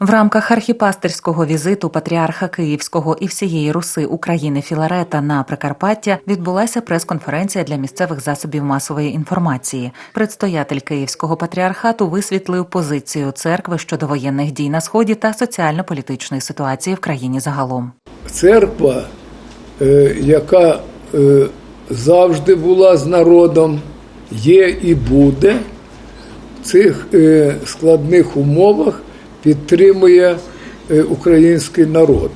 В рамках архіпастерського візиту патріарха Київського і всієї Руси України Філарета на Прикарпаття відбулася прес-конференція для місцевих засобів масової інформації. Предстоятель Київського патріархату висвітлив позицію церкви щодо воєнних дій на сході та соціально-політичної ситуації в країні загалом. церква, е, яка е, завжди була з народом, є і буде в цих е, складних умовах підтримує е, український народ.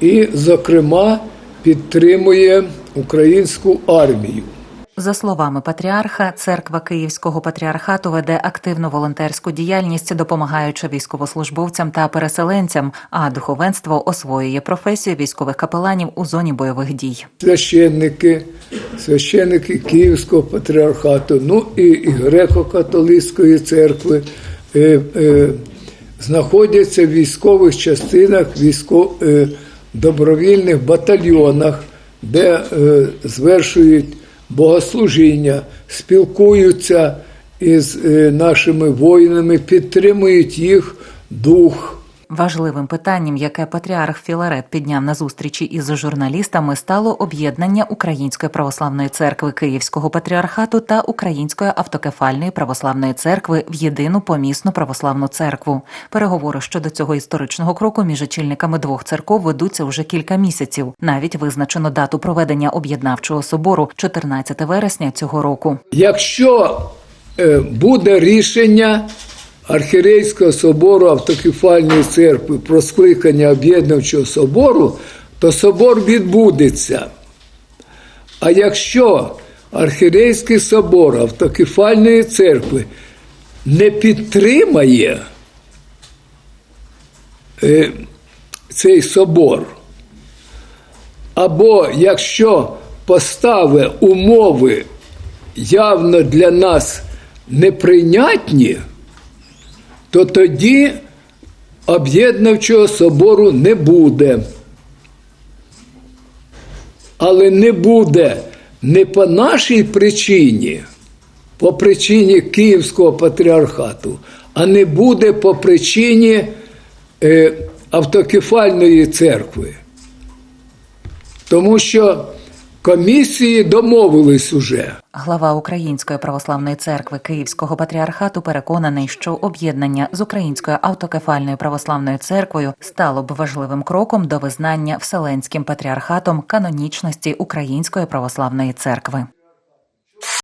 І, зокрема, підтримує українську армію. За словами патріарха, церква Київського патріархату веде активну волонтерську діяльність, допомагаючи військовослужбовцям та переселенцям, а духовенство освоює професію військових капеланів у зоні бойових дій. священники, священники Київського патріархату, ну і, греко-католицької церкви е, е, знаходяться в військових частинах, військо, е, добровільних батальйонах, де е, звершують богослужіння, спілкуються із е, нашими воїнами, підтримують їх дух. Важливим питанням, яке патріарх Філарет підняв на зустрічі із журналістами, стало об'єднання Української православної церкви Київського патріархату та Української автокефальної православної церкви в єдину помісну православну церкву. Переговори щодо цього історичного кроку між очільниками двох церков ведуться вже кілька місяців. Навіть визначено дату проведення об'єднавчого собору 14 вересня цього року. Якщо е, буде рішення Архірейського собору автокефальної церкви про скликання об'єднавчого собору, то собор відбудеться. А якщо Архірейський собор автокефальної церкви не підтримає е, цей собор, або якщо постави умови явно для нас неприйнятні, то тоді об'єднавчого собору не буде. Але не буде не по нашій причині, по причині Київського патріархату, а не буде по причині е, автокефальної церкви. Тому що комісії домовились уже. Глава Української православної церкви Київського патріархату переконаний, що об'єднання з Українською автокефальною православною церквою стало б важливим кроком до визнання Вселенським патріархатом канонічності Української православної церкви.